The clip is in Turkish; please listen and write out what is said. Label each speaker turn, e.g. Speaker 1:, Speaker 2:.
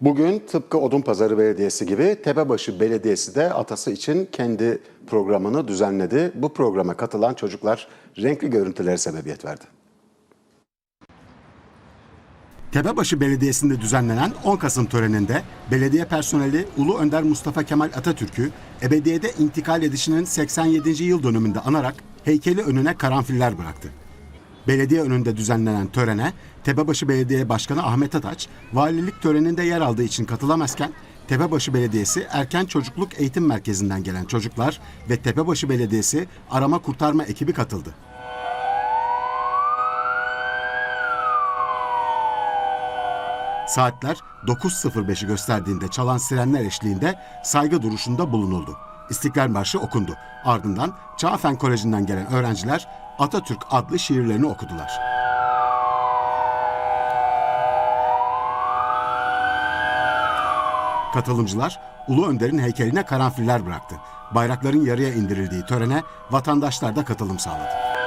Speaker 1: Bugün tıpkı Odunpazarı Belediyesi gibi Tepebaşı Belediyesi de atası için kendi programını düzenledi. Bu programa katılan çocuklar renkli görüntülere sebebiyet verdi. Tepebaşı Belediyesi'nde düzenlenen 10 Kasım töreninde belediye personeli Ulu Önder Mustafa Kemal Atatürk'ü ebediyede intikal edişinin 87. yıl dönümünde anarak heykeli önüne karanfiller bıraktı. Belediye önünde düzenlenen törene Tepebaşı Belediye Başkanı Ahmet Ataç, valilik töreninde yer aldığı için katılamazken Tepebaşı Belediyesi Erken Çocukluk Eğitim Merkezi'nden gelen çocuklar ve Tepebaşı Belediyesi arama kurtarma ekibi katıldı. Saatler 9.05'i gösterdiğinde çalan sirenler eşliğinde saygı duruşunda bulunuldu. İstiklal Marşı okundu. Ardından Çağfen Koleji'nden gelen öğrenciler Atatürk adlı şiirlerini okudular. Katılımcılar Ulu Önder'in heykeline karanfiller bıraktı. Bayrakların yarıya indirildiği törene vatandaşlar da katılım sağladı.